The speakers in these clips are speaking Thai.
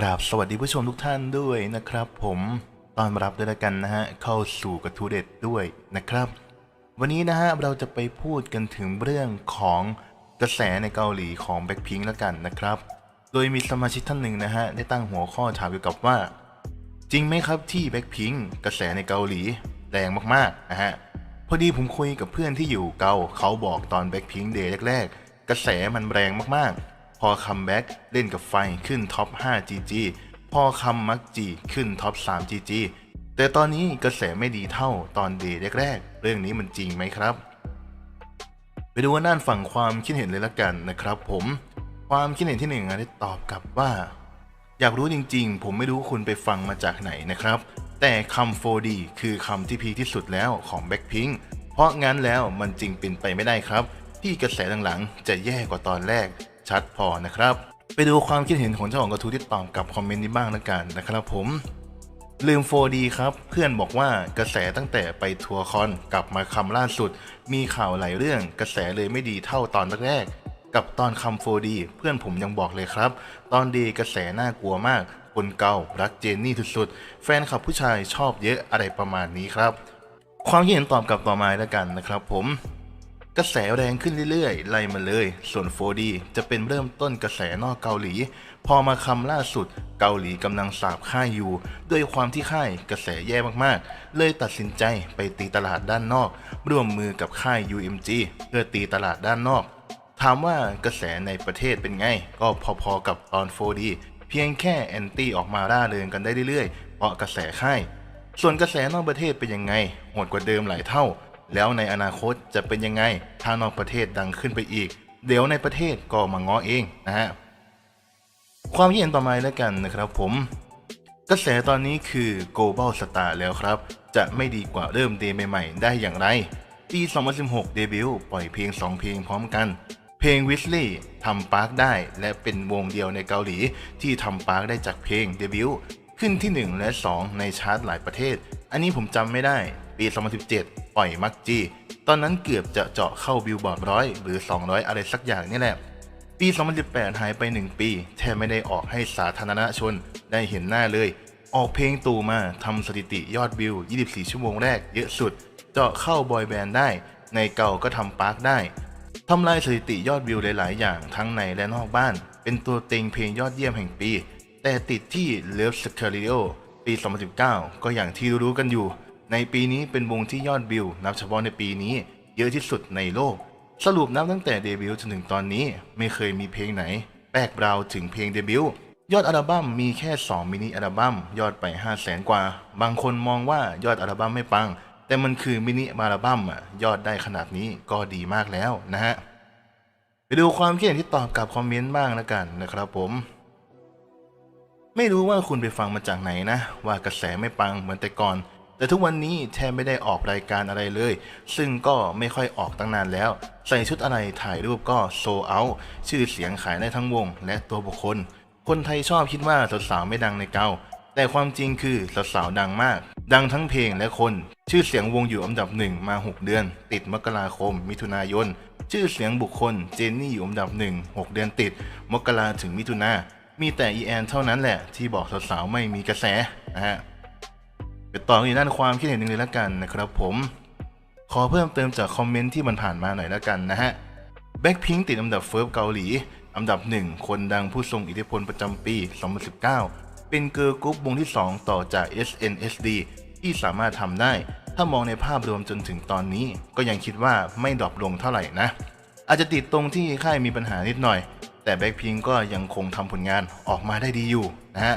กราบสวัสดีผู้ชมทุกท่านด้วยนะครับผมตอนรับด้วยละกันนะฮะเข้าสู่กระทูเด็ดด้วยนะครับ วันนี้นะฮะเราจะไปพูดกันถึงเรื่องของกระแสในเกาหลีของแบ็คพิงแล้วกันนะครับ โดยมีสมาชิกท่านหนึ่งนะฮะได้ตั้งหัวข้อถามเกี่ยวกับว่า จริงไหมครับที่แบ็คพิงกระแสในเกาหลีแรงมากๆนะฮะพอดีผมคุยกับเพื่อนที่อยู่เกาเขาบอกตอนแบ็คพิงเดย์แรกๆ กระแสมันแรงมากๆ พอคัมแบ็กเล่นกับไฟขึ้นท็อป 5 GG พอคัมมักจีขึ้นท็อป 3 GG แต่ตอนนี้กระแสไม่ดีเท่าตอนเดย์แรกๆ เรื่องนี้มันจริงไหมครับ ไปดูว่าด้านฝั่งความคิดเห็นเลยละกันนะครับผม ความคิดเห็นที่หนึ่งได้ตอบกลับว่า อยากรู้จริงๆ ผมไม่รู้คุณไปฟังมาจากไหนนะครับ แต่คำ 4D คือคำที่พีที่สุดแล้วของ Blackpink เพราะงั้นแล้วมันจริงเป็นไปไม่ได้ครับ ที่กระแสหลังๆจะแย่กว่าตอนแรก ชัดพอนะครับ ไปดูความคิดเห็นของเจ้าของกระทู้ที่ตอบกับคอมเมนต์นี้บ้างล้วกันนะครับผมลืม 4D ครับ เพื่อนบอกว่ากระแสตั้งแต่ไปทัวร์คอนกลับมาคำล่าสุด มีข่าวหลายเรื่อง กระแสเลยไม่ดีเท่าตอนแรกๆกับตอนคำ 4D เพื่อนผมยังบอกเลยครับ ตอนดีกระแสน่ากลัวมาก คนเก่ารักเจนนี่สุดๆ แฟนคลับผู้ชายชอบเยอะอะไรประมาณนี้ครับ ความคิดเห็นตอบกลับต่อมาแล้วกันนะครับผม กระแสแรงขึ้นเรื่อยๆไล่มาเลย ส่วน 4D จะเป็นเริ่มต้นกระแสนอกเกาหลี พอมาคำล่าสุดเกาหลีกำลังสาบค่ายอยู่ ด้วยความที่ค่ายกระแสแย่มากๆ เลยตัดสินใจไปตีตลาดด้านนอก ร่วมมือกับค่าย UMG เพื่อตีตลาดด้านนอก ถามว่ากระแสในประเทศเป็นไง ก็พอๆกับตอน 4D เพียงแค่แอนตี้ออกมาร่าเริงกันได้เรื่อยๆเพราะกระแสค่าย ส่วนกระแสนอกประเทศเป็นยังไงโหดกว่าเดิมหลายเท่า แล้วในอนาคตจะเป็นยังไง ถ้านอกประเทศดังขึ้นไปอีก เดี๋ยวในประเทศก็มาง้อเองนะฮะ ความคิดเห็นต่อมาแล้วกันนะครับผม กระแสตอนนี้คือ global star แล้วครับ จะไม่ดีกว่าเริ่มเดย์ใหม่ๆ ได้อย่างไรปี 2016 เดบิวต์ปล่อยเพลง 2 เพลงพร้อมกัน เพลง w i s l e y ทำปาร์คได้ และเป็นวงเดียวในเกาหลี ที่ทำปาร์คได้จากเพลงเดบิวต์ขึ้นที่ 1 และ 2 ในชาร์ตหลายประเทศ อันนี้ผมจำไม่ได้ ปี 2017 ปล่อยมักจีตอนนั้นเกือบจะเจาะเข้าบิลบอร์ดร้อยหรือ 200 อะไรสักอย่างนี่แหละ ปี 2018 หายไป 1 ปี แทบไม่ได้ออกให้สาธารณชนได้เห็นหน้าเลย ออกเพลงตู่มาทำสถิติยอดวิว 24 ชั่วโมงแรกเยอะสุด เจาะเข้าบอยแบนด์ได้ ในเก่าก็ทำปาร์คได้ทำลายสถิติยอดวิวหลาย ๆ อย่างทั้งในและนอกบ้าน เป็นตัวเต็งเพลงยอดเยี่ยมแห่งปี แต่ติดที่ Love s c a r i o ปี 2019 ก็อย่างที่รู้กันอยู่ ในปีนี้เป็นวงที่ยอดวิว นับเฉพาะในปีนี้ เยอะที่สุดในโลก สรุปนับตั้งแต่เดบิวต์จนถึงตอนนี้ไม่เคยมีเพลงไหนแปลกราถึงเพลงเดบิวต์ยอดอัลบั้มมีแค่ 2 มินิอัลบั้มยอดไป 5 0 0แสนกว่า บางคนมองว่ายอดอัลบั้มไม่ปัง แต่มันคือมินิอัลบั้มอะยอดได้ขนาดนี้ก็ดีมากแล้วนะฮะไปดูความคิดเห็นที่ตอบกับคอมเมนต์บ้างแล้วกันนะครับผม ไม่รู้ว่าคุณไปฟังมาจากไหนนะ ว่ากระแสไม่ปังเหมือนแต่ก่อน แต่ทุกวันนี้แทบไม่ได้ออกรายการอะไรเลย ซึ่งก็ไม่ค่อยออกตั้งนานแล้ว ใส่ชุดอะไรถ่ายรูปก็โซเอาชื่อเสียงขายได้ทั้งวง และตัวบุคคล คนไทยชอบคิดว่าสาวๆไม่ดังในเกาแต่ความจริงคือสาวๆดังมาก ดังทั้งเพลงและคน ชื่อเสียงวงอยู่อันดับหนึ่งมา 6 เดือน ติดมกราคม มิถุนายน ชื่อเสียงบุคคลเจนนี่อยู่อันดับหนึ่ง6เดือนติด มกราถึงมิถุนามีแต่อีแอนเท่านั้นแหละที่บอกสาวๆไม่มีกระแสนะฮะ ไปต่ออีกด้านความคิดเห็นหนึ่งเลยละกันนะครับผม ขอเพิ่มเติมจากคอมเมนต์ที่มันผ่านมาหน่อยละกันนะฮะแบ็คพิงติดอันดับเฟิร์สเกาหลี อันดับหนึ่งคนดังผู้ทรงอิทธิพลประจำปี 2019 เป็นเกิร์ลกรุ๊ปวงที่ 2 ต่อจาก SNSD ที่สามารถทำได้ ถ้ามองในภาพรวมจนถึงตอนนี้ ก็ยังคิดว่าไม่ดรอปลงเท่าไหร่นะ อาจจะติดตรงที่ค่ายมีปัญหานิดหน่อย แต่แบ็คพิงก็ยังคงทำผลงานออกมาได้ดีอยู่นะฮะ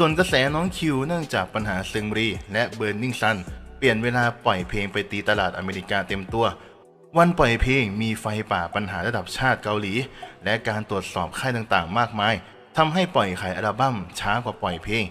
ส่วนกระแสน้องคิวเนื่องจากปัญหาซึงรี และเบิร์นิงซันเปลี่ยนเวลาปล่อยเพลงไปตีตลาดอเมริกาเต็มตัว วันปล่อยเพลงมีไฟป่าปัญหาระดับชาติเกาหลี และการตรวจสอบค่ายต่างๆ มากมายทำให้ปล่อยขายอัลบั้มช้ากว่าปล่อยเพลง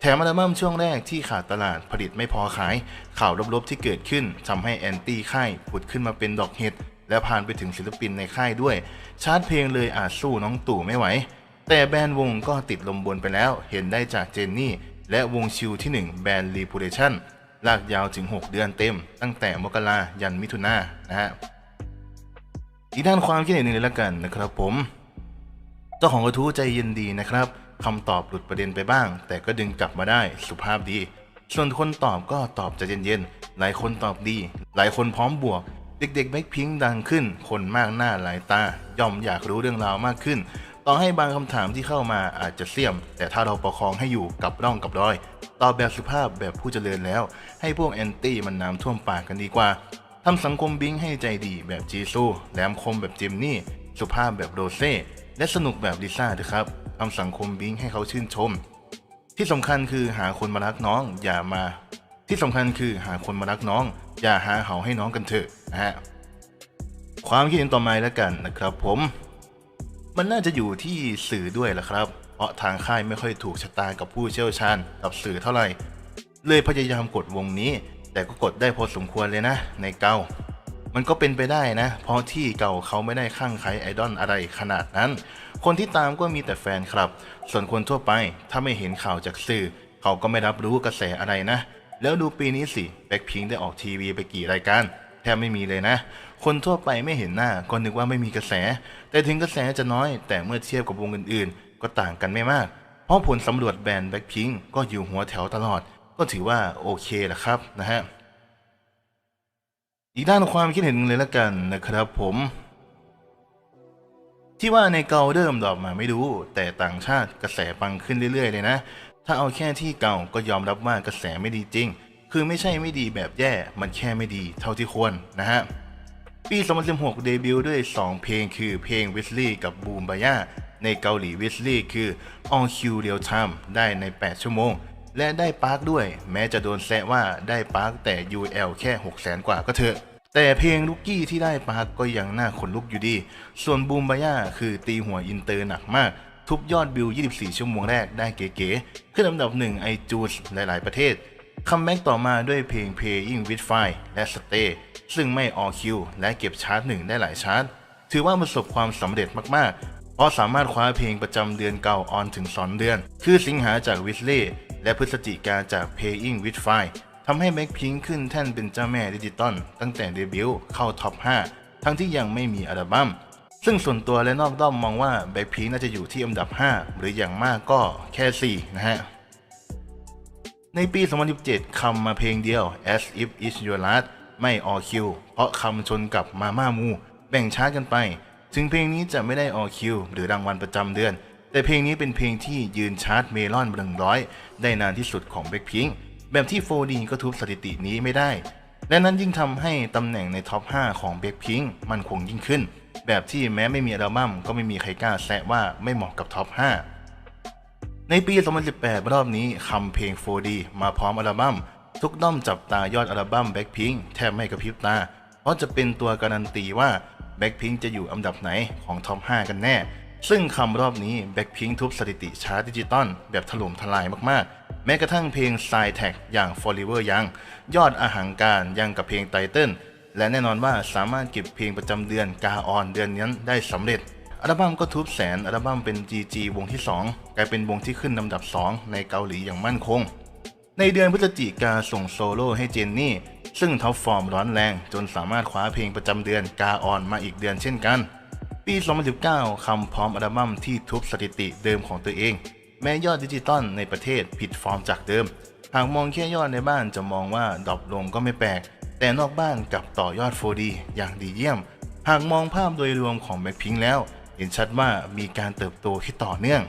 แถมอัลบั้มช่วงแรกที่ขาดตลาดผลิตไม่พอขาย ข่าวลบๆที่เกิดขึ้นทำให้แอนตี้ค่ายผุดขึ้นมาเป็นดอกเห็ดและผ่านไปถึงศิลปินในค่ายด้วย ชาร์ตเพลงเลยอาจสู้น้องตู่ไม่ไหว แต่แบรนด์วงก็ติดลมบนไปแล้วเห็นได้จากเจนนี่ และวงชิวที่ 1 แบรนด์ Reputation ลากยาวถึง 6 เดือนเต็ม ตั้งแต่มกรายันมิถุนายนนะฮะอีกด้านความคิดเห็นหนึ่งเลยละกันนะครับผม เจ้าของกระทู้ใจเย็นดีนะครับคำตอบหลุดประเด็นไปบ้าง แต่ก็ดึงกลับมาได้สุภาพดี ส่วนคนตอบก็ตอบใจเย็นๆหลายคนตอบดี หลายคนพร้อมบวก เด็กๆแบ็คพิงดังขึ้น คนมากหน้าหลายตา ย่อมอยากรู้เรื่องราวมากขึ้น ต่อให้บางคำถามที่เข้ามาอาจจะเสี่ยม แต่ถ้าเราประคองให้อยู่กับร่องกับรอย ตอบแบบสุภาพแบบผู้เจริญแล้ว ให้พวกแอนตี้มันน้ำท่วมปากกันดีกว่าทำสังคมบิงให้ใจดีแบบจีซูแหลมคมแบบจิมนี่สุภาพแบบโรเซ่และสนุกแบบลิซ่าเถอะครับทำสังคมบิงให้เขาชื่นชม ที่สำคัญคือหาคนมารักน้องอย่ามา ที่สำคัญคือหาคนมารักน้อง อย่าหาเหาให้น้องกันเถอะนะฮะความคิดเห็นต่อมาแล้วกันนะครับผม มันน่าจะอยู่ที่สื่อด้วยแหละครับ เพราะทางค่ายไม่ค่อยถูกชะตากับผู้เชี่ยวชาญกับสื่อเท่าไหร่ เลยพยายามกดวงนี้ แต่ก็กดได้พอสมควรเลยนะ ในเกามันก็เป็นไปได้นะ เพราะที่เก่าเขาไม่ได้ข้างใครไอดอลอะไรขนาดนั้น คนที่ตามก็มีแต่แฟนครับ ส่วนคนทั่วไปถ้าไม่เห็นข่าวจากสื่อ เขาก็ไม่รับรู้กระแสอะไรนะ แล้วดูปีนี้สิแบ็คพิงได้ออกทีวีไปกี่รายการแทบไม่มีเลยนะ คนทั่วไปไม่เห็นหน้าก็นึกว่าไม่มีกระแส แต่ถึงกระแสจะน้อย แต่เมื่อเทียบกับวงอื่นๆ ก็ต่างกันไม่มาก เพราะผลสำรวจแบรนด์แบ็คพิงก็อยู่หัวแถวตลอด ก็ถือว่าโอเคแหละครับนะฮะ อีกด้านความคิดเห็นเลยละกันนะครับผม ที่ว่าในเกาเดิมดอกมาไม่รู้ แต่ต่างชาติกระแสปังขึ้นเรื่อยๆเลยนะ ถ้าเอาแค่ที่เก่าก็ยอมรับว่ากระแสไม่ดีจริง คือไม่ใช่ไม่ดีแบบแย่ มันแค่ไม่ดีเท่าที่ควรนะฮะ ปี 2016 เดบิวต์ด้วย 2 เพลงคือเพลง w i s l e y กับ Boom b a y a ในเกาหลี w i s l e y คือ On Q Real Time ได้ใน 8 ชั่วโมง และได้ปาร์คด้วย แม้จะโดนแซะว่าได้ปาร์คแต่ UL แค่ 600,000กว่าก็เถอะ แต่เพลงลูกกี้ที่ได้ปาร์คก็ยังน่าขนลุกอยู่ดี ส่วนบูมบายาคือตีหัวอินเตอร์หนักมาก ทุบยอดวิว 24 ชั่วโมงแรกได้เก๋ๆขึ้นอันดับหนึ่งไอจูสหลายๆประเทศคัมแบ็กต่อมาด้วยเพลง Playing with Fire และ Stay ซึ่งไม่ออคิวและเก็บชาร์ตหนึ่งได้หลายชาร์ตถือว่าประสบความสำเร็จมากๆ เพราะสามารถคว้าเพลงประจำเดือนเก่าออนถึง2เดือน คือสิงหาจากวิสเล่และพฤศจิกาจาก Paying with Fire ทำให้แบ็คพิงขึ้นแท่นเป็นเจ้าแม่ดิจิตอลตั้งแต่เดบิวต์เข้าท็อป 5 ทั้งที่ยังไม่มีอัลบั้ม ซึ่งส่วนตัวและนอกด้อมมองว่าแบ็คพิงน่าจะอยู่ที่อันดับ 5 หรืออย่างมากก็แค่ 4 นะฮะ ในปี 2017คำมาเพลงเดียว As If It's Your Last ไม่ออคิว เพราะคำชนกับมาม่ามู แบ่งชาร์จกันไป ถึงเพลงนี้จะไม่ได้ออคิว หรือรางวัลประจำเดือน แต่เพลงนี้เป็นเพลงที่ยืนชาร์จเมลอนหนึ่งร้อยได้นานที่สุดของ Blackpink แบบที่ 4D ก็ทุบสถิตินี้ไม่ได้ และนั้นยิ่งทำให้ตำแหน่งในท็อป 5 ของ Blackpink มันคงยิ่งขึ้น แบบที่แม้ไม่มีอัลบั้มก็ไม่มีใครกล้าแซะว่าไม่เหมาะกับท็อป 5 ในปี 2018 รอบนี้คำเพลง 4D มาพร้อมอัลบั้ม ทุกด้อมจับตายอดอัลบั้ม Blackpink แทบไม่กระพริบตา เพราะจะเป็นตัวการันตีว่า Blackpink จะอยู่อันดับไหนของท็อป 5 กันแน่ ซึ่งคำรอบนี้ Blackpink ทุบสถิติชาร์ตดิจิตอลแบบถล่มทลายมากๆ แม้กระทั่งเพลง Side Tag อย่าง Forever ยัง ยอดอาหารการยังกับเพลงไตเติ้ลและแน่นอนว่าสามารถเก็บเพลงประจำเดือนกาออนเดือนนั้นได้สำเร็จอัลบั้มก็ทุบแสนอัลบั้มเป็น GG วงที่ 2 กลายเป็นวงที่ขึ้นลำดับ 2 ในเกาหลีอย่างมั่นคง ในเดือนพฤศจิกาส่งโซโล่ให้เจนนี่ ซึ่งท็อปฟอร์มร้อนแรง จนสามารถคว้าเพลงประจำเดือนกาออนมาอีกเดือนเช่นกัน ปี 2019 คำพร้อมอัลบั้มที่ทุบสถิติเดิมของตัวเอง แม้ยอดดิจิตอลในประเทศผิดฟอร์มจากเดิม หากมองแค่ยอดในบ้านจะมองว่าดรอปลงก็ไม่แปลก แต่นอกบ้านกลับต่อยอด 4D อย่างดีเยี่ยม หากมองภาพโดยรวมของแบ็คพิงแล้ว เห็นชัดว่ามีการเติบโตที่ต่อเนื่อง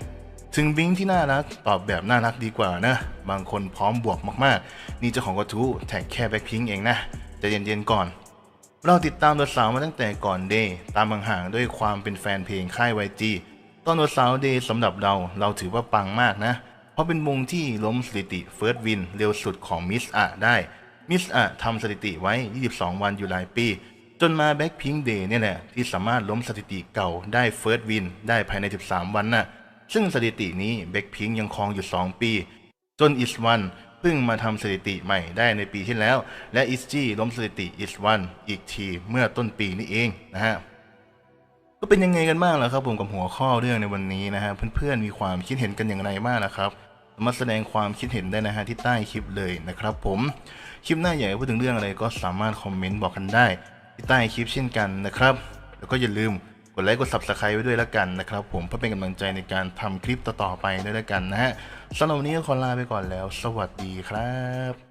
ถึงบิงที่น่ารักตอบแบบน่ารักดีกว่านะ บางคนพร้อมบวกมากๆ นี่เจ้าของกระทู้แท็กแค่แบ็คพิงเองนะจะเย็นๆก่อน เราติดตามตัวสาวมาตั้งแต่ก่อนเดย์ตามห่างๆด้วยความเป็นแฟนเพลงค่าย YG ตอนตัวสาวเดย์สำหรับเราเราถือว่าปังมากนะ เพราะเป็นวงที่ล้มสถิติเฟิร์สวินเร็วสุดของมิสอะได้มิสอะทำสถิติไว้ 22 วันอยู่หลายปี จนมาแบ็คพิงเดย์เนี่ยแหละที่สามารถล้มสถิติเก่าได้เฟิร์สวินได้ภายใน 13 วันน่ะ ซึ่งสถิตินี้แบ็คพิงยังครองอยู่ 2 ปี จนอิสวันเพิ่งมาทำสถิติใหม่ได้ในปีที่แล้ว และอิสจีล้มสถิติอิสวันอีกทีเมื่อต้นปีนี้เองนะฮะก็เป็นยังไงกันบ้างล่ะครับผมกับหัวข้อเรื่องในวันนี้นะฮะเพื่อนๆมีความคิดเห็นกันอย่างไรบ้างล่ะครับมาแสดงความคิดเห็นได้นะฮะที่ใต้คลิปเลยนะครับ ผมคลิปหน้าใหญ่พูดถึงเรื่องอะไรก็สามารถคอมเมนต์บอกกันได้ที่ใต้คลิปเช่นกันนะครับ แล้วก็อย่าลืม ดไลค์กด subscribe ไว้ด้วยแล้วกันนะครับผมเพื่อเป็นกำลังใจในการทำคลิปต่อๆไปด้วยแล้วกันนะฮะสำหรับวันนี้ก็ขอลาไปก่อนแล้ว สวัสดีครับ